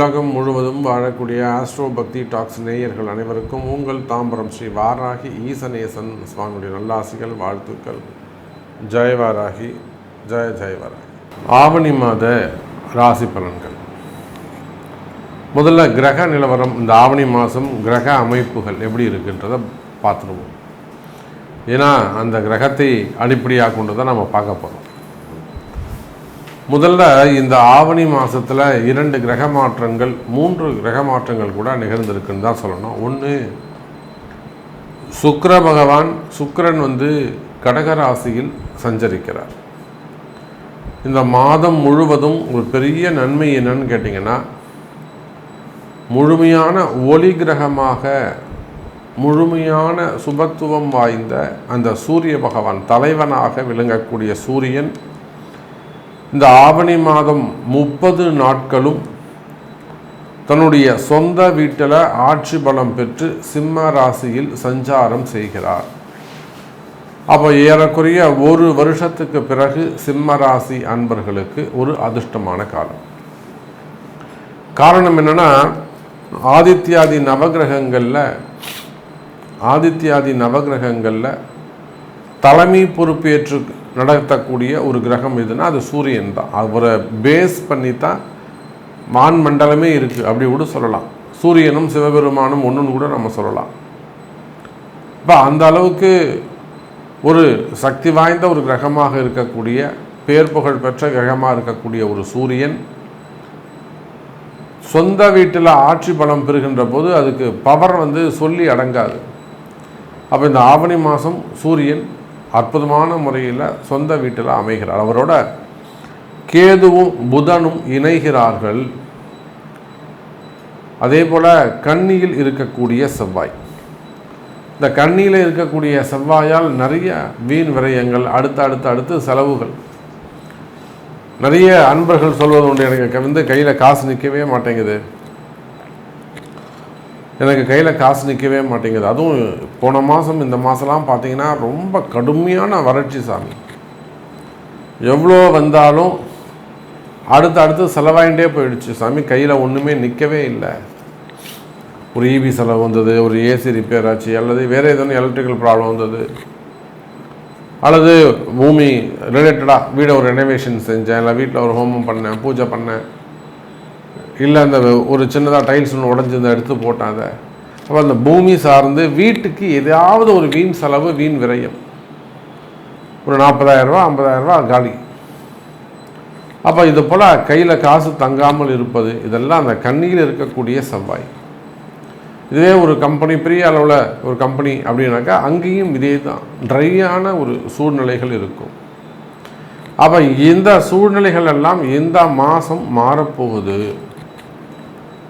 உலகம் முழுவதும் வாழக்கூடிய ஆஸ்ட்ரோ பக்தி டாக்ஸ் நேயர்கள் அனைவருக்கும் உங்கள் தாம்பரம் ஸ்ரீ வாராகி ஈசநேசன் சுவாமியுடைய நல்லாசிகள் வாழ்த்துக்கள். ஜெய வாராகி ஜெய ஜெய வாராகி. ஆவணி மாத ராசி பலன்கள். முதல்ல கிரக நிலவரம் இந்த ஆவணி மாதம் கிரக அமைப்புகள் எப்படி இருக்குன்றதை பார்த்துருவோம். ஏன்னா அந்த கிரகத்தை அடிப்படையாக கொண்டு தான் நம்ம பார்க்க போகிறோம் முதல்ல இந்த ஆவணி மாதத்தில் இரண்டு கிரக மாற்றங்கள் மூன்று கிரக மாற்றங்கள் கூட நிகழ்ந்திருக்குன்னு தான் சொல்லணும். ஒன்று சுக்கர பகவான் சுக்கரன் வந்து கடகராசியில் சஞ்சரிக்கிறார். இந்த மாதம் முழுவதும் ஒரு பெரிய நன்மை என்னன்னு கேட்டிங்கன்னா முழுமையான ஒளி கிரகமாக முழுமையான சுபத்துவம் வாய்ந்த அந்த சூரிய பகவான் தலைவனாக விளங்கக்கூடிய சூரியன் இந்த ஆவணி மாதம் முப்பது நாட்களும் தன்னுடைய சொந்த வீட்டில் ஆட்சி பலம் பெற்று சிம்ம ராசியில் சஞ்சாரம் செய்கிறார். அப்போ ஏறக்குறைய ஒரு வருஷத்துக்கு பிறகு சிம்ம ராசி அன்பர்களுக்கு ஒரு அதிர்ஷ்டமான காலம். காரணம் என்னென்னா ஆதித்யாதி நவகிரகங்களில் ஆதித்யாதி நவகிரகங்களில் தலைமை பொறுப்பேற்று நடத்தக்கூடிய ஒரு கிரகம் எதுனா அது சூரியன் தான். அவரை பேஸ் பண்ணி தான் வான் மண்டலமே இருக்குது அப்படி கூட சொல்லலாம். சூரியனும் சிவபெருமானும் ஒன்றுன்னு கூட நம்ம சொல்லலாம். இப்போ அந்த அளவுக்கு ஒரு சக்தி வாய்ந்த ஒரு கிரகமாக இருக்கக்கூடிய பேர் புகழ் பெற்ற கிரகமாக இருக்கக்கூடிய ஒரு சூரியன் சொந்த வீட்டில் ஆட்சி பலம் பெறுகின்ற போது அதுக்கு பவர் வந்து சொல்லி அடங்காது. அப்போ இந்த ஆவணி மாதம் சூரியன் அற்புதமான முறையில் சொந்த வீட்டில் அமைகிறார். அவரோட கேதுவும் புதனும் இணைகிறார்கள். அதே போல் கன்னியில் இருக்கக்கூடிய செவ்வாய். இந்த கண்ணியில் இருக்கக்கூடிய செவ்வாயால் நிறைய வீண் விரயங்கள் அடுத்து அடுத்து அடுத்து செலவுகள். நிறைய அன்பர்கள் சொல்வது உண்டு எனக்கு. வந்து கையில் காசு நிற்கவே மாட்டேங்குது. எனக்கு கையில் காசு நிற்கவே மாட்டேங்குது. அதுவும் போன மாதம் இந்த மாதம்லாம் பார்த்தீங்கன்னா ரொம்ப கடுமையான வறட்சி சாமி. எவ்வளோ வந்தாலும் அடுத்து அடுத்து செலவாயிண்டே போயிடுச்சு. சாமி கையில் ஒன்றுமே நிற்கவே இல்லை. ஒரு இபி செலவு வந்தது ஒரு ஏசி ரிப்பேர் ஆச்சு அல்லது வேறு எதுவும் எலக்ட்ரிக்கல் ப்ராப்ளம் வந்தது அல்லது பூமி ரிலேட்டடாக வீடை ஒரு ரெனோவேஷன் செஞ்சேன் இல்லை வீட்டில் ஒரு ஹோமம் பண்ணேன் பூஜை பண்ணேன். இல்லை அந்த ஒரு சின்னதாக டைல்ஸ் ஒன்று உடஞ்சிருந்த எடுத்து போட்டேன் அதை. அப்போ அந்த பூமி சார்ந்து வீட்டுக்கு எதாவது ஒரு வீண் செலவு வீண் விரயம். ஒரு நாற்பதாயிரரூபா ஐம்பதாயிரரூபா காலி. அப்போ இது போல் கையில் காசு தங்காமல் இருப்பது இதெல்லாம் அந்த கண்ணியில் இருக்கக்கூடிய செவ்வாய். இதுவே ஒரு கம்பெனி பெரிய அளவில் ஒரு கம்பெனி அப்படின்னாக்கா அங்கேயும் இதே தான். ட்ரையான ஒரு சூழ்நிலைகள் இருக்கும். அப்போ இந்த சூழ்நிலைகள் எல்லாம் இந்த மாதம் மாறப்போகுது.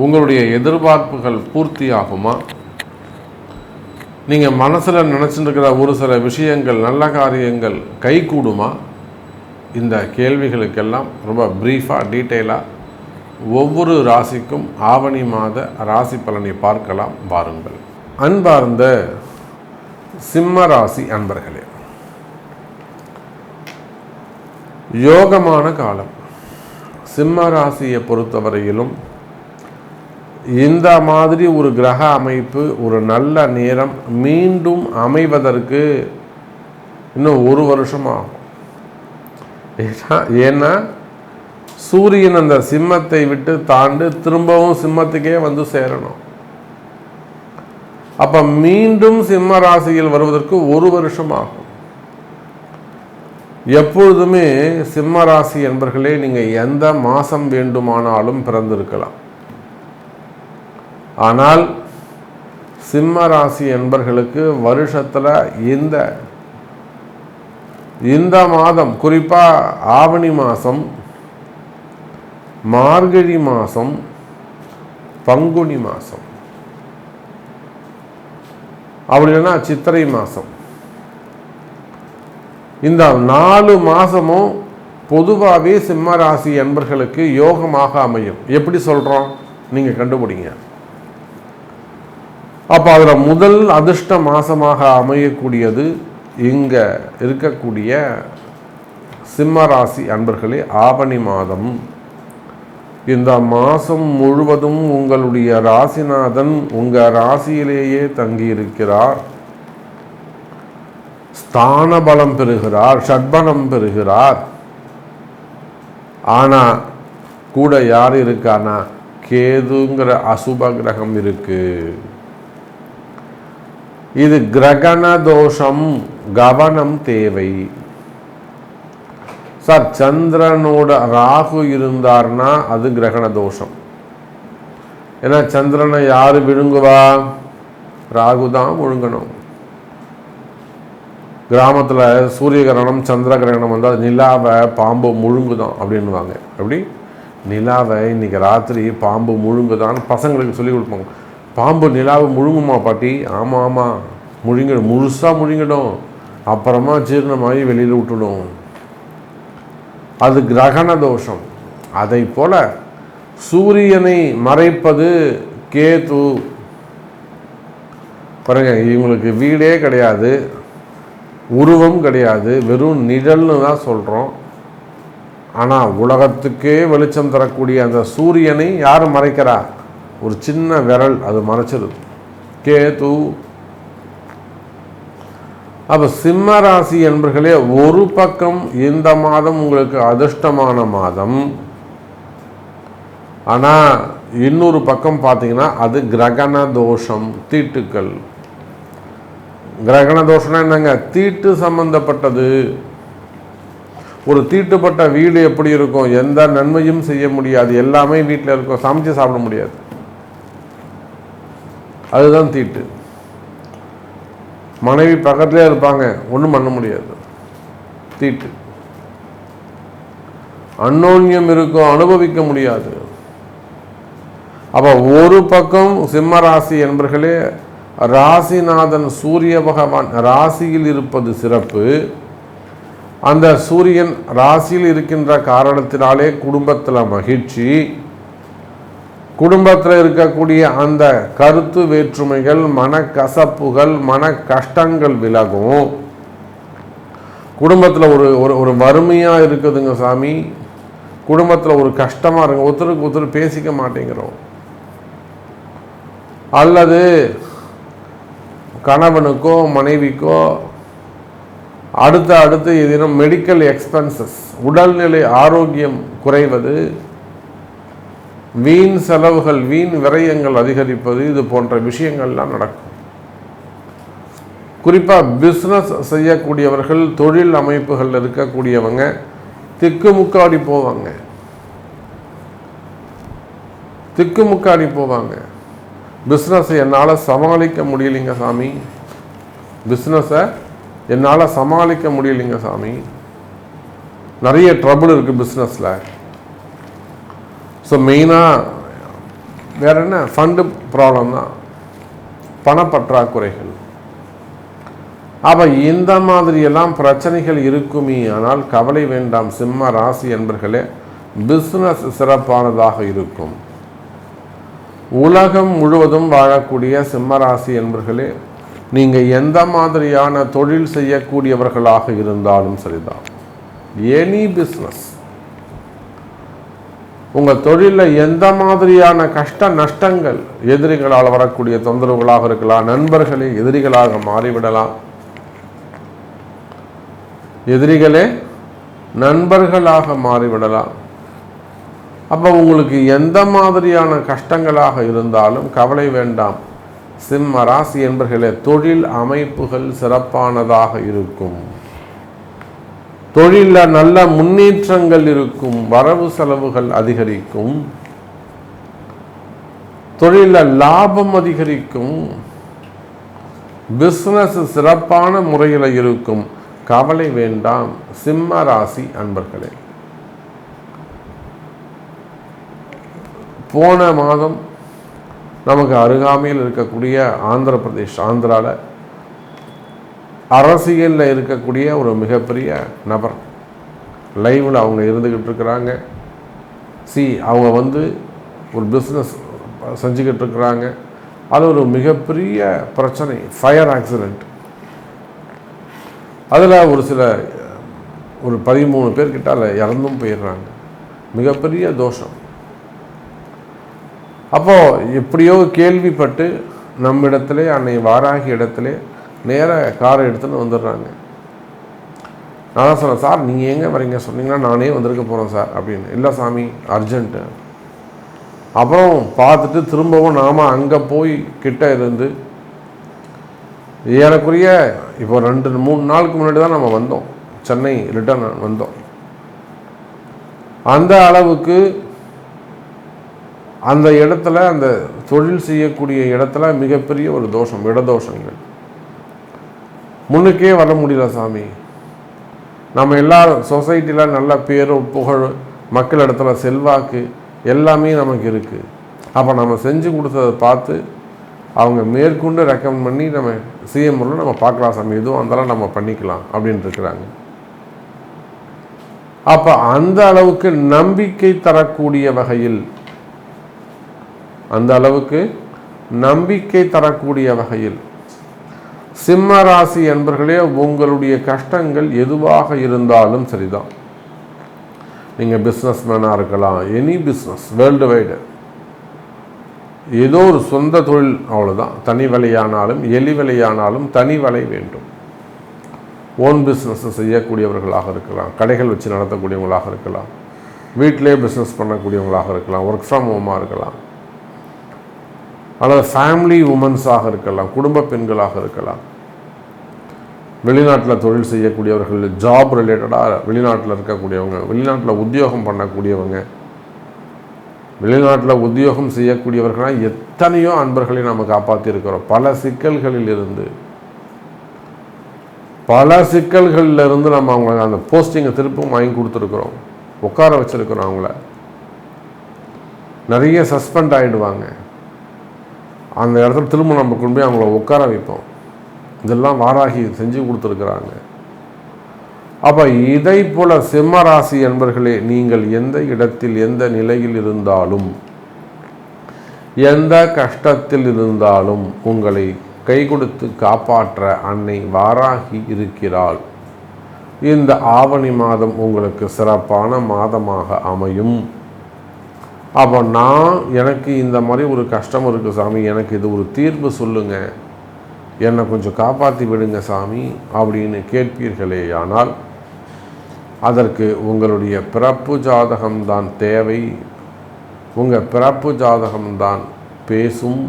உங்களுடைய எதிர்பார்ப்புகள் பூர்த்தி ஆகுமா நீங்கள் மனசில் நினச்சிட்டு ஒரு சில விஷயங்கள் நல்ல காரியங்கள் கை கூடுமா இந்த கேள்விகளுக்கெல்லாம் ரொம்ப ப்ரீஃபாக டீட்டெயிலாக ஒவ்வொரு ராசிக்கும் ஆவணி மாத ராசி பலனை பார்க்கலாம் வாருங்கள். அன்பார்ந்த சிம்ம ராசி அன்பர்களே யோகமான காலம். சிம்ம ராசியை பொறுத்தவரையிலும் இந்த மாதிரி ஒரு கிரக அமைப்பு ஒரு நல்ல நேரம் மீண்டும் அமைவதற்கு இன்னும் ஒரு வருஷம் ஆகும். ஏன்னா சூரியன் அந்த சிம்மத்தை விட்டு தாண்டு திரும்பவும் சிம்மத்துக்கே வந்து சேரணும். அப்ப மீண்டும் சிம்ம ராசியில் வருவதற்கு ஒரு வருஷம் ஆகும். எப்பொழுதுமே சிம்ம ராசி என்பர்களே நீங்க எந்த மாசம் வேண்டுமானாலும் பிறந்திருக்கலாம். ஆனால் சிம்ம ராசி என்பர்களுக்கு வருஷத்தில் இந்த இந்த மாதம் குறிப்பாக ஆவணி மாதம் மார்கழி மாதம் பங்குனி மாதம் அப்படி இல்லைன்னா சித்திரை மாதம் இந்த நாலு மாதமும் பொதுவாகவே சிம்ம ராசி என்பர்களுக்கு யோகமாக அமையும். எப்படி சொல்கிறோம் நீங்கள் கண்டுபிடிங்க. அப்போ அதில் முதல் அதிர்ஷ்ட மாதமாக அமையக்கூடியது இங்கே இருக்கக்கூடிய சிம்ம ராசி அன்பர்களே ஆவணி மாதம். இந்த மாதம் முழுவதும் உங்களுடைய ராசிநாதன் உங்கள் ராசியிலேயே தங்கியிருக்கிறார். ஸ்தான பலம் பெறுகிறார் ஷட்பலம் பெறுகிறார். ஆனால் கூட யார் இருக்கானா? கேதுங்கிற அசுப கிரகம் இருக்குது இது கிரகண தோஷம் கவனம் தேவை. சார் சந்திரனோட ராகு இருந்தார்னா அது கிரகண தோஷம் ஏன்னா சந்திரனை யாரு விழுங்குவா? ராகு தான் விழுங்கணும். கிராமத்தில் சூரிய கிரகணம் சந்திர கிரகணம் வந்தால் நிலாவை பாம்பு முழுங்குதான் அப்படின்னுவாங்க. எப்படி? நிலாவை இன்னைக்கு ராத்திரி பாம்பு முழுங்குதான்னு பசங்களுக்கு சொல்லி கொடுப்பாங்க. பாம்பு நிலாவை முழுங்குமா பாட்டி? ஆமாம் ஆமாம் முழுங்கிடும். முழுசாக முழுங்கிடும். அப்புறமா ஜீரணமாகி வெளியில் விட்டுடும். அது கிரகண தோஷம். அதை போல் சூரியனை மறைப்பது கேது. பாருங்க இவங்களுக்கு வீடே கிடையாது. உருவம் கிடையாது. வெறும் நிழல்னு தான் சொல்கிறோம் ஆனால் உலகத்துக்கே வெளிச்சம் தரக்கூடிய அந்த சூரியனை யார் மறைக்கிறா? ஒரு சின்ன விரல் அது மறைச்சிருது. கேது. அப்போ சிம்ம ராசி என்பர்களே ஒரு பக்கம் இந்த மாதம் உங்களுக்கு அதிர்ஷ்டமான மாதம். ஆனால் இன்னொரு பக்கம் பார்த்தீங்கன்னா அது கிரகண தோஷம் தீட்டுக்கள். கிரகண தோஷம்னா என்னங்க? தீட்டு சம்பந்தப்பட்டது. ஒரு தீட்டுப்பட்ட வீடு எப்படி இருக்கும்? எந்த நன்மையும் செய்ய முடியாது. எல்லாமே வீட்டில் இருக்கும். சமைச்சு சாப்பிட முடியாது. அதுதான் தீட்டு. மனைவி பக்கத்துலேயே இருப்பாங்க. ஒன்றும் பண்ண முடியாது. தீட்டு. அன்னோன்யம் இருக்கும். அனுபவிக்க முடியாது. அப்போ ஒரு பக்கம் சிம்ம ராசி என்பர்களே ராசிநாதன் சூரிய பகவான் ராசியில் இருப்பது சிறப்பு. அந்த சூரியன் ராசியில் இருக்கின்ற காரணத்தினாலே குடும்பத்தில் மகிழ்ச்சி. குடும்பத்தில் இருக்கக்கூடிய அந்த கருத்து வேற்றுமைகள் மனக்கசப்புகள் மன கஷ்டங்கள் விலகும். குடும்பத்தில் ஒரு ஒரு ஒரு வறுமையாக இருக்குதுங்க சாமி. குடும்பத்தில் ஒரு கஷ்டமாக இருக்கு ஒருத்தருக்கு ஒருத்தர் பேசிக்க மாட்டேங்கிறோம். அல்லது கணவனுக்கோ மனைவிக்கோ அடுத்த அடுத்து எதினும் மெடிக்கல் எக்ஸ்பென்சஸ் உடல்நிலை ஆரோக்கியம் குறைவது வீண் செலவுகள் வீண் விரயங்கள் அதிகரிப்பது இது போன்ற விஷயங்கள்லாம் நடக்கும். குறிப்பாக பிஸ்னஸ் செய்யக்கூடியவர்கள் தொழில் அமைப்புகள் இருக்கக்கூடியவங்க திக்குமுக்காடி போவாங்க. திக்குமுக்காடி போவாங்க. பிஸ்னஸை என்னால் சமாளிக்க முடியலைங்க சாமி. பிஸ்னஸை என்னால் சமாளிக்க முடியலைங்க சாமி. நிறைய ட்ரபுள் இருக்குது பிஸ்னஸில் ஸோ மெயினாக வேற என்ன? ஃபண்டு ப்ராப்ளம் தான். பணப்பற்றாக்குறைகள். அப்போ இந்த மாதிரியெல்லாம் பிரச்சனைகள் இருக்குமே ஆனால் கவலை வேண்டாம். சிம்ம ராசி என்பர்களே பிஸ்னஸ் சிறப்பானதாக இருக்கும். உலகம் முழுவதும் வாழக்கூடிய சிம்மராசி என்பர்களே நீங்கள் எந்த மாதிரியான தொழில் செய்யக்கூடியவர்களாக இருந்தாலும் சரிதான். எனி பிஸ்னஸ் உங்கள் தொழிலில் எந்த மாதிரியான கஷ்ட நஷ்டங்கள் எதிரிகளால் வரக்கூடிய தொந்தரவுகளாக இருக்கலாம் நண்பர்களே எதிரிகளாக மாறிவிடலாம். எதிரிகளே நண்பர்களாக மாறிவிடலாம். அப்போ உங்களுக்கு எந்த மாதிரியான கஷ்டங்களாக இருந்தாலும் கவலை வேண்டாம். சிம்ம ராசி என்பர்களே தொழில் அமைப்புகள் சிறப்பானதாக இருக்கும். தொழிலில் நல்ல முன்னேற்றங்கள் இருக்கும் வரவு செலவுகள் அதிகரிக்கும். தொழிலில் லாபம் அதிகரிக்கும். பிஸ்னஸ் சிறப்பான முறையில் இருக்கும். கவலை வேண்டாம். சிம்ம ராசி அன்பர்களே. போன மாதம் நமக்கு அருகாமையில் இருக்கக்கூடிய ஆந்திர பிரதேஷ் ஆந்திராவில் அரசியலில் இருக்கக்கூடிய ஒரு மிகப்பெரிய நபர். லைவில் அவங்க இருந்துக்கிட்டு இருக்கிறாங்க. சி அவங்க வந்து ஒரு பிஸ்னஸ் செஞ்சுக்கிட்டு இருக்கிறாங்க. அது ஒரு மிகப்பெரிய பிரச்சனை ஃபயர் ஆக்சிடெண்ட் அதில் ஒரு சில ஒரு பதிமூணு பேர்கிட்ட அதில் இறந்தும் போயிடுறாங்க. மிகப்பெரிய தோஷம். அப்போது எப்படியோ கேள்விப்பட்டு நம்மிடத்திலே அன்னை வாராகி இடத்திலே நேராக காரை எடுத்துன்னு வந்துடுறாங்க. நான் தான் சொன்னேன் சார் நீங்கள் எங்கே வரீங்க சொன்னீங்கன்னா நானே வந்திருக்க போகிறேன் சார் அப்படின்னு. இல்லை சாமி அர்ஜென்ட்டு அப்புறம் பார்த்துட்டு திரும்பவும் நாம் அங்கே போய் கிட்ட இருந்து ஏறக்குரிய இப்போ ரெண்டு மூணு நாளுக்கு முன்னாடி தான் நம்ம வந்தோம். சென்னை ரிட்டர்ன் வந்தோம். அந்த அளவுக்கு அந்த இடத்துல அந்த தொழில் செய்யக்கூடிய இடத்துல மிகப்பெரிய ஒரு தோஷம் இடதோஷங்கள் முன்னுக்கே வர முடியல சாமி. நம்ம எல்லாரும் சொசைட்டியில் நல்ல பேரும் புகழ் மக்கள் இடத்துல செல்வாக்கு எல்லாமே நமக்கு இருக்குது அப்போ நம்ம செஞ்சு கொடுத்ததை பார்த்து அவங்க மேற்கொண்டு ரெக்கமெண்ட் பண்ணி நம்ம சிஎம் நம்ம பார்க்கலாம் சாமி. எதுவும் அந்தளவு நம்ம பண்ணிக்கலாம் அப்படின்ட்டு இருக்கிறாங்க. அப்போ அந்த அளவுக்கு நம்பிக்கை தரக்கூடிய வகையில் அந்த அளவுக்கு நம்பிக்கை தரக்கூடிய வகையில் சிம்ம ராசி என்பர்களே உங்களுடைய கஷ்டங்கள் எதுவாக இருந்தாலும் சரிதான். நீங்கள் பிஸ்னஸ் மேனாக இருக்கலாம் எனி பிஸ்னஸ் வேர்ல்டு வைடு ஏதோ ஒரு சொந்த தொழில் அவ்வளோதான் தனி விலையானாலும் எலி விலையானாலும் தனி விலை வேண்டும். ஓன் பிஸ்னஸ் செய்யக்கூடியவர்களாக இருக்கலாம் கடைகள் வச்சு நடத்தக்கூடியவங்களாக இருக்கலாம் வீட்டிலே பிஸ்னஸ் பண்ணக்கூடியவங்களாக இருக்கலாம் ஒர்க் ஃப்ரம் ஹோமாக இருக்கலாம். அல்லது ஃபேமிலி உமன்ஸாக இருக்கலாம் குடும்ப பெண்களாக இருக்கலாம். வெளிநாட்டில் தொழில் செய்யக்கூடியவர்கள் ஜாப் ரிலேட்டடாக வெளிநாட்டில் இருக்கக்கூடியவங்க வெளிநாட்டில் உத்தியோகம் பண்ணக்கூடியவங்க வெளிநாட்டில் உத்தியோகம் செய்யக்கூடியவர்களாக எத்தனையோ அன்பர்களை நம்ம காப்பாற்றியிருக்கிறோம் பல சிக்கல்களில் இருந்து பல சிக்கல்களில் இருந்து நம்ம அவங்க அந்த போஸ்டிங்கை திருப்பும் வாங்கி கொடுத்துருக்குறோம். உட்கார வச்சுருக்குறோம் அவங்கள. நிறைய சஸ்பெண்ட் ஆகிடுவாங்க அந்த இடத்துல திரும்ப நம்ம கொண்டு போய் அவங்கள உட்கார வைப்போம். இதெல்லாம் வாராகி செஞ்சு கொடுத்துருக்குறாங்க. அப்போ இதை போல சிம்மராசி என்பர்களே நீங்கள் எந்த இடத்தில் எந்த நிலையில் இருந்தாலும் எந்த கஷ்டத்தில் இருந்தாலும் உங்களை கை கொடுத்து காப்பாற்ற அன்னை வாராகி இருக்கிறாள். இந்த ஆவணி மாதம் உங்களுக்கு சிறப்பான மாதமாக அமையும். அப்போ நான் எனக்கு இந்த மாதிரி ஒரு கஷ்டம் இருக்குது சாமி எனக்கு இது ஒரு தீர்ப்பு சொல்லுங்கள் என்னை கொஞ்சம் காப்பாற்றி விடுங்க சாமி அப்படின்னு கேட்பீர்களே. ஆனால் அதற்கு உங்களுடைய பிறப்பு ஜாதகம்தான் தேவை. உங்கள் பிறப்பு ஜாதகம்தான் பேசும்.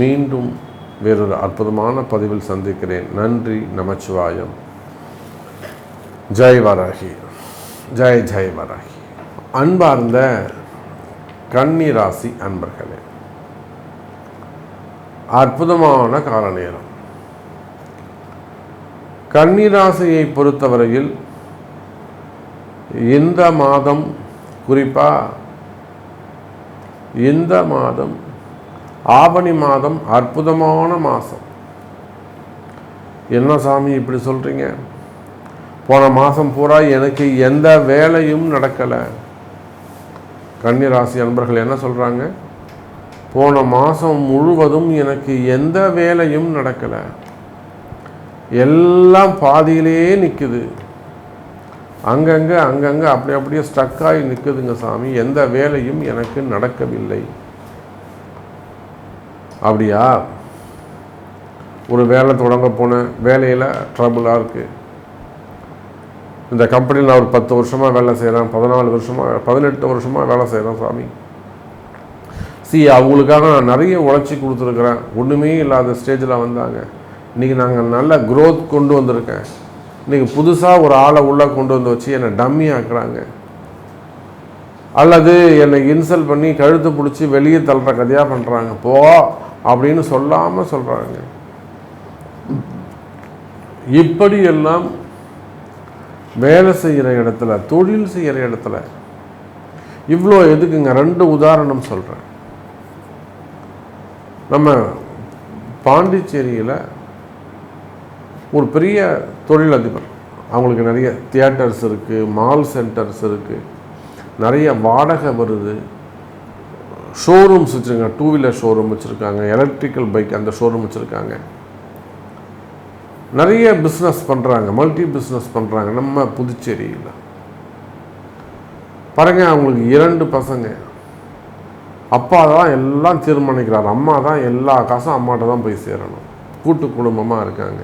மீண்டும் வேறொரு அற்புதமான பதிவில் சந்திக்கிறேன். நன்றி நமச்சிவாயம். ஜெய் வராகி. ஜெய் ஜெய் வராகி. அன்பார்ந்த கன்னிராசி அன்பர்களே அற்புதமான கால நேரம் கன்னிராசியை பொறுத்தவரையில் இந்த மாதம் குறிப்பாக இந்த மாதம் ஆவணி மாதம் அற்புதமான மாதம். என்ன சாமி இப்படி சொல்கிறீங்க போன மாதம் பூரா எனக்கு எந்த வேலையும் நடக்கலை. கன்னிராசி அன்பர்கள் என்ன சொல்கிறாங்க போன மாதம் முழுவதும் எனக்கு எந்த வேலையும் நடக்கலை. எல்லாம் பாதியிலே நிற்குது அங்கங்கே அங்கங்கே அப்படி அப்படியே ஸ்டக்காகி நிற்குதுங்க சாமி. எந்த வேலையும் எனக்கு நடக்கவில்லை. அப்படியா? ஒரு வேலை தொடங்க போன வேலையில் ட்ரபுளாக இருக்குது இந்த கம்பெனியில் நான் ஒரு பத்து வருஷமாக வேலை செய்கிறேன் பதினாலு வருஷமாக பதினெட்டு வருஷமாக வேலை செய்கிறேன் சாமி. சி அவங்களுக்காக நான் நிறைய உழைச்சி கொடுத்துருக்குறேன். ஒன்றுமே இல்லாத ஸ்டேஜில் வந்தாங்க. இன்றைக்கி நாங்கள் நல்ல க்ரோத் கொண்டு வந்திருக்கேன். இன்றைக்கி புதுசாக ஒரு ஆளை உள்ளே கொண்டு வந்து வச்சு என்னை டம்மி ஆக்குறாங்க. அல்லது என்னை இன்சல்ட் பண்ணி கழுத்து பிடிச்சி வெளியே தள்ளுற கதையாக பண்ணுறாங்க போ அப்படின்னு சொல்லாமல் சொல்கிறாங்க இப்படியெல்லாம் வேலை செய்கிற இடத்துல தொழில் செய்கிற இடத்துல. இவ்வளோ எதுக்குங்க? ரெண்டு உதாரணம் சொல்கிறேன் நம்ம பாண்டிச்சேரியில் ஒரு பெரிய தொழிலதிபர். அவங்களுக்கு நிறைய தியேட்டர்ஸ் இருக்குது மால் சென்டர்ஸ் இருக்குது நிறைய வாடகை வருது. ஷோரூம்ஸ் வச்சுருக்காங்க. டூ வீலர் ஷோரூம் வச்சுருக்காங்க. எலக்ட்ரிக்கல் பைக் அந்த ஷோரூம் வச்சுருக்காங்க. நிறைய பிஸ்னஸ் பண்ணுறாங்க மல்டி பிஸ்னஸ் பண்ணுறாங்க நம்ம புதுச்சேரியில். பாருங்க அவங்களுக்கு இரண்டு பசங்க. அப்பா தான் எல்லாம் தீர்மானிக்கிறார். அம்மா தான் எல்லா காசும் அம்மாட்ட தான் போய் சேரணும். கூட்டு குடும்பமாக இருக்காங்க.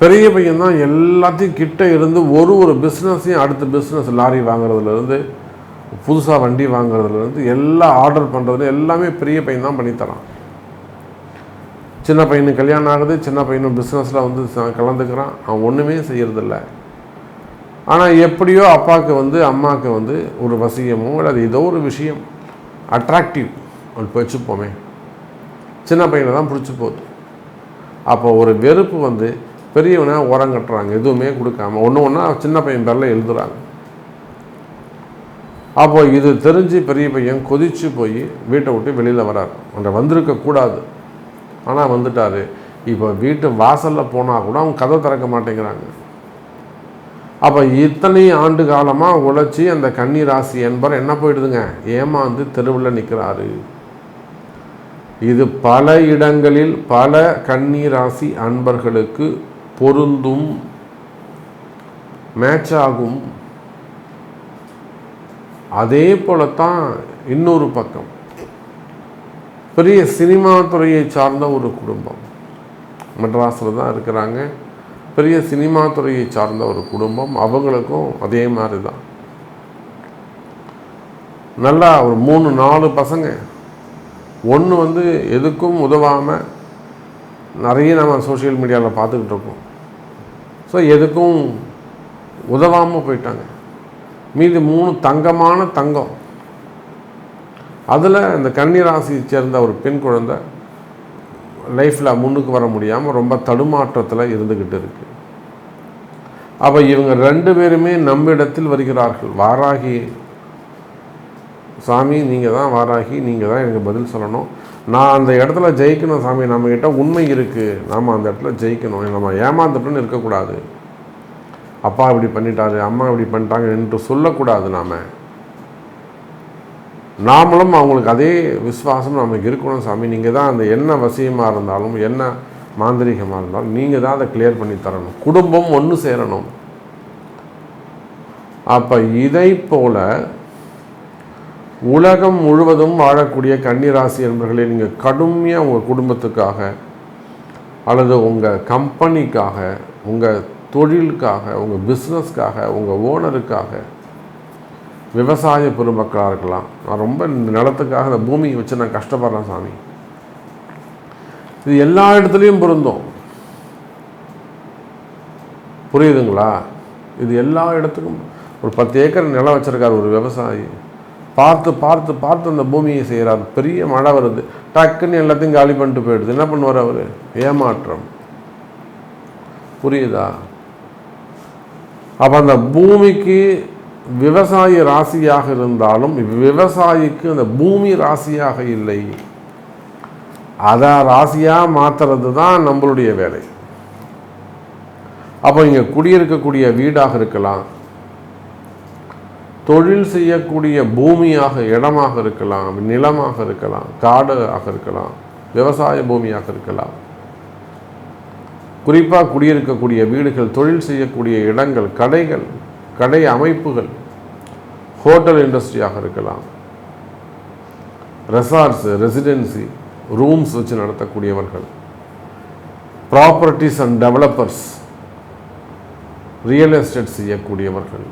பெரிய பையன் தான் எல்லாத்தையும் கிட்ட இருந்து ஒரு ஒரு பிஸ்னஸையும் அடுத்த பிஸ்னஸ் லாரி வாங்குறதுலேருந்து புதுசாக வண்டி வாங்குறதுலேருந்து எல்லாம் ஆர்டர் பண்ணுறதுல எல்லாமே பெரிய பையன் தான் பண்ணித்தரான். சின்ன பையனுக்கு கல்யாணம் ஆகுது சின்ன பையனும் பிஸ்னஸில் வந்து கலந்துக்கிறான். அவன் ஒன்றுமே செய்கிறதில்ல ஆனால் எப்படியோ அப்பாவுக்கு வந்து அம்மாவுக்கு வந்து ஒரு வசியமோ அல்லது ஏதோ ஒரு விஷயம் அட்ராக்டிவ் அப்படி வச்சுப்போமே சின்ன பையனை தான் பிடிச்சி போகுது. அப்போ ஒரு வெறுப்பு வந்து பெரியவனை உரம் கட்டுறாங்க எதுவுமே கொடுக்காம. ஒன்று ஒன்றா சின்ன பையன் பேரில் எழுதுறாங்க. அப்போ இது தெரிஞ்சு பெரிய பையன் கொதிச்சு போய் வீட்டை விட்டு வெளியில் வரார். அவன் வந்திருக்க கூடாது ஆனால் வந்துட்டாரு. இப்போ வீட்டு வாசலில் போனால் கூட அவங்க கதை திறக்க மாட்டேங்கிறாங்க. அப்போ இத்தனை ஆண்டு காலமாக உழைச்சி அந்த கன்னி ராசி என்பர் என்ன போயிடுதுங்க? ஏமாந்து தெருவில் நிற்கிறாரு இது பல இடங்களில் பல கன்னி ராசி அன்பர்களுக்கு பொருந்தும் மேட்ச் ஆகும் அதே போலத்தான் இன்னொரு பக்கம். பெரிய சினிமா துறையை சார்ந்த ஒரு குடும்பம். மெட்ராஸில் தான் இருக்கிறாங்க. பெரிய சினிமா துறையை சார்ந்த ஒரு குடும்பம். அவங்களுக்கும் அதே மாதிரி தான். நல்லா ஒரு மூணு நாலு பசங்க. ஒன்று வந்து எதுக்கும் உதவாமல் நிறைய நம்ம சோஷியல் மீடியாவில் பார்த்துக்கிட்டு இருக்கோம். ஸோ எதுக்கும் உதவாமல் போயிட்டாங்க. மீதி மூணு தங்கமான தங்கம். அதில் இந்த கன்னிராசியை சேர்ந்த ஒரு பெண் குழந்தை லைஃப்பில் முன்னுக்கு வர முடியாமல் ரொம்ப தடுமாற்றத்தில் இருந்துக்கிட்டு இருக்கு. அப்போ இவங்க ரெண்டு பேருமே நம்மிடத்தில் வருகிறார்கள். வாராகி சாமி நீங்கள் தான் வாராகி நீங்கள் தான் எனக்கு பதில் சொல்லணும். நான் அந்த இடத்துல ஜெயிக்கணும் சாமி நம்மக்கிட்ட உண்மை இருக்குது நாம் அந்த இடத்துல ஜெயிக்கணும். நம்ம ஏமாந்துட்டோன்னு இருக்கக்கூடாது. அப்பா இப்படி பண்ணிட்டாரு அம்மா இப்படி பண்ணிட்டாங்க என்று சொல்லக்கூடாது நாம். நாமளும் அவங்களுக்கு அதே விசுவாசம் நமக்கு இருக்கணும் சாமி. நீங்கள் தான் அந்த என்ன வசியமாக இருந்தாலும் என்ன மாந்திரிகமாக இருந்தாலும் நீங்கள் தான் அதை கிளியர் பண்ணி தரணும். குடும்பம் ஒன்று சேரணும். அப்போ இதை போல உலகம் முழுவதும் வாழக்கூடிய கன்னிராசி என்பர்களே நீங்கள் கடுமையாக உங்கள் குடும்பத்துக்காக அல்லது உங்கள் கம்பெனிக்காக உங்கள் தொழிலுக்காக உங்கள் பிஸ்னஸ்க்காக உங்கள் ஓனருக்காக விவசாய பெருமக்களாக இருக்கலாம். நான் ரொம்ப இந்த நிலத்துக்காக இந்த பூமியை வச்சு நான் கஷ்டப்படுறேன் சாமி. இது எல்லா இடத்துலையும் பொருந்தும். புரியுதுங்களா? இது எல்லா இடத்துக்கும் ஒரு பத்து ஏக்கர் நிலம் வச்சிருக்காரு ஒரு விவசாயி. பார்த்து பார்த்து பார்த்து அந்த பூமியை செய்கிறார் பெரிய மழை வருது. டக்குன்னு எல்லாத்தையும் காலி பண்ணிட்டு போயிடுது. என்ன பண்ணுவார் அவர்? ஏமாற்றம். புரியுதா? அப்போ அந்த பூமிக்கு விவசாய ராசியாக இருந்தாலும் விவசாயிக்கு அந்த பூமி ராசியாக இல்லை. அதை ராசியாக மாற்றுறது தான் நம்மளுடைய வேலை. அப்போ இங்கே குடியிருக்கக்கூடிய வீடாக இருக்கலாம். தொழில் செய்யக்கூடிய பூமியாக இடமாக இருக்கலாம் நிலமாக இருக்கலாம் காடாக இருக்கலாம் விவசாய பூமியாக இருக்கலாம். குறிப்பாக குடியிருக்கக்கூடிய வீடுகள் தொழில் செய்யக்கூடிய இடங்கள் கடைகள் கடை அமைப்புகள் ஹோட்டல் இண்டஸ்ட்ரியாக இருக்கலாம். ரெசார்ட்ஸு ரெசிடென்சி ரூம்ஸ் வச்சு நடத்தக்கூடியவர்கள். Properties and developers real estate செய்யக்கூடியவர்கள்.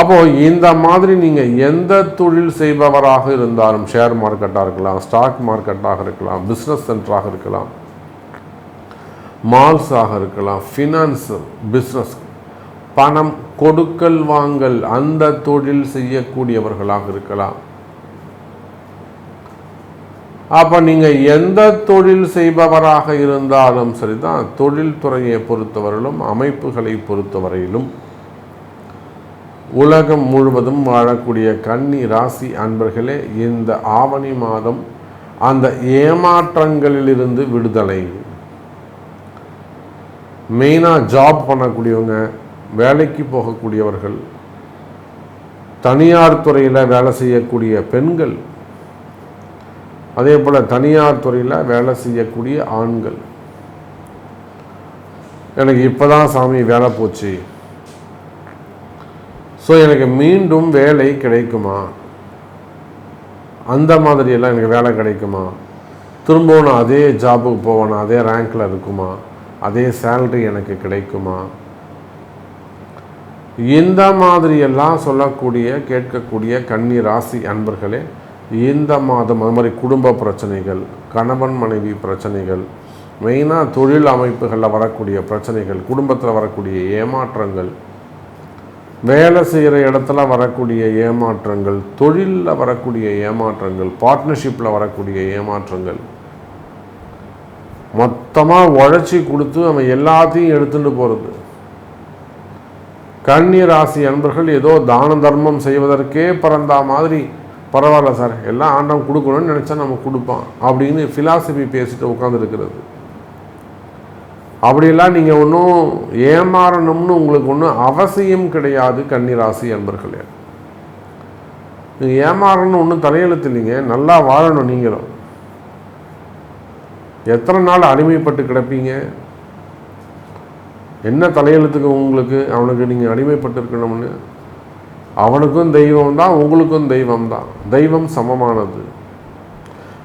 அப்போது இந்த மாதிரி நீங்கள் எந்த தொழில் செய்பவராக இருந்தாலும் ஷேர் மார்க்கெட்டாக இருக்கலாம் ஸ்டாக் மார்க்கெட்டாக இருக்கலாம் பிஸ்னஸ் சென்டராக இருக்கலாம் மால்ஸாக இருக்கலாம் ஃபினான்ஸ் பிஸ்னஸ் பணம் கொடுக்கல் வாங்கல் அந்த தொழில் செய்யக்கூடியவர்களாக இருக்கலாம். அப்போ நீங்கள் எந்த தொழில் செய்பவராக இருந்தாலும் சரிதான் தொழில் துறையை பொறுத்தவரையிலும் அமைப்புகளை பொறுத்தவரையிலும் உலகம் முழுவதும் வாழக்கூடிய கன்னி ராசி அன்பர்களே இந்த ஆவணி மாதம் அந்த ஏமாற்றங்களிலிருந்து விடுதலை. மெயினாக ஜாப் பண்ணக்கூடியவங்க வேலைக்கு போகக்கூடியவர்கள் தனியார் துறையில் வேலை செய்யக்கூடிய பெண்கள் அதே போல் தனியார் துறையில் வேலை செய்யக்கூடிய ஆண்கள். எனக்கு இப்போ தான் சாமி வேலை போச்சு. ஸோ எனக்கு மீண்டும் வேலை கிடைக்குமா? அந்த மாதிரியெல்லாம் எனக்கு வேலை கிடைக்குமா? திரும்பவும் நான் அதே ஜாபுக்கு போவேனா அதே ரேங்கில் இருக்குமா? அதே சேல்ரி எனக்கு கிடைக்குமா? இந்த மாதிரியெல்லாம் சொல்லக்கூடிய கேட்கக்கூடிய கன்னி ராசி அன்பர்களே இந்த மாதம் அது மாதிரி குடும்ப பிரச்சனைகள் கணவன் மனைவி பிரச்சனைகள் மெயினாக தொழில் அமைப்புகளில் வரக்கூடிய பிரச்சனைகள் குடும்பத்தில் வரக்கூடிய ஏமாற்றங்கள் வேலை செய்கிற இடத்துல வரக்கூடிய ஏமாற்றங்கள் தொழிலில் வரக்கூடிய ஏமாற்றங்கள் பார்ட்னர்ஷிப்பில் வரக்கூடிய ஏமாற்றங்கள் மொத்தமாக உழைச்சி கொடுத்து அவன் எல்லாத்தையும் எடுத்துகிட்டு போகிறது கன்னி ராசி அன்பர்கள் ஏதோ தான தர்மம் செய்வதற்கே பிறந்தா மாதிரி பரவாயில்ல சார் எல்லாம் ஆண்டம் கொடுக்கணும்னு நினச்சா நம்ம கொடுப்பான் அப்படின்னு ஃபிலாசபி பேசிட்டு உட்காந்துருக்கிறது அப்படியெல்லாம் நீங்கள் ஒன்றும் ஏமாறணும்னு உங்களுக்கு ஒன்றும் அவசியம் கிடையாது கன்னிராசி அன்பர்களே. நீங்கள் ஏமாறணும்னு ஒன்றும் தலையெழுத்து இல்லைங்க நல்லா வாழணும் நீங்களும். எத்தனை நாள் அடிமைப்பட்டு கிடப்பீங்க? என்ன தலையெழுத்துக்கு உங்களுக்கு அவனுக்கு நீங்கள் அடிமைப்பட்டிருக்கணும்னு? அவனுக்கும் தெய்வம் தான் உங்களுக்கும் தெய்வம் தான் தெய்வம் சமமானது.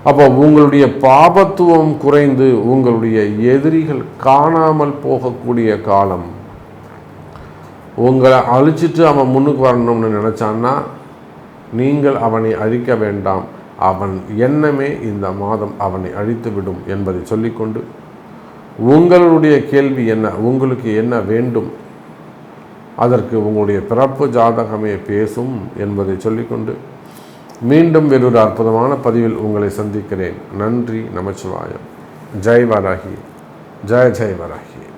அப்போ உங்களுடைய பாபத்துவம் குறைந்து உங்களுடைய எதிரிகள் காணாமல் போகக்கூடிய காலம். உங்களை அழிச்சிட்டு அவன் முன்னுக்கு வரணும்னு நினச்சான்னா நீங்கள் அவனை அழிக்க வேண்டாம். அவன் எண்ணமே இந்த மாதம் அவனை அழித்து விடும் என்பதை சொல்லிக்கொண்டு உங்களுடைய கேள்வி என்ன? உங்களுக்கு என்ன வேண்டும்? அதற்கு உங்களுடைய பிறப்பு ஜாதகமே பேசும் என்பதை சொல்லிக்கொண்டு மீண்டும் வேறொரு அற்புதமான பதிவில் உங்களை சந்திக்கிறேன். நன்றி நமச்சிவாயம். ஜெய் வராகி. ஜெய ஜெய் வராகி.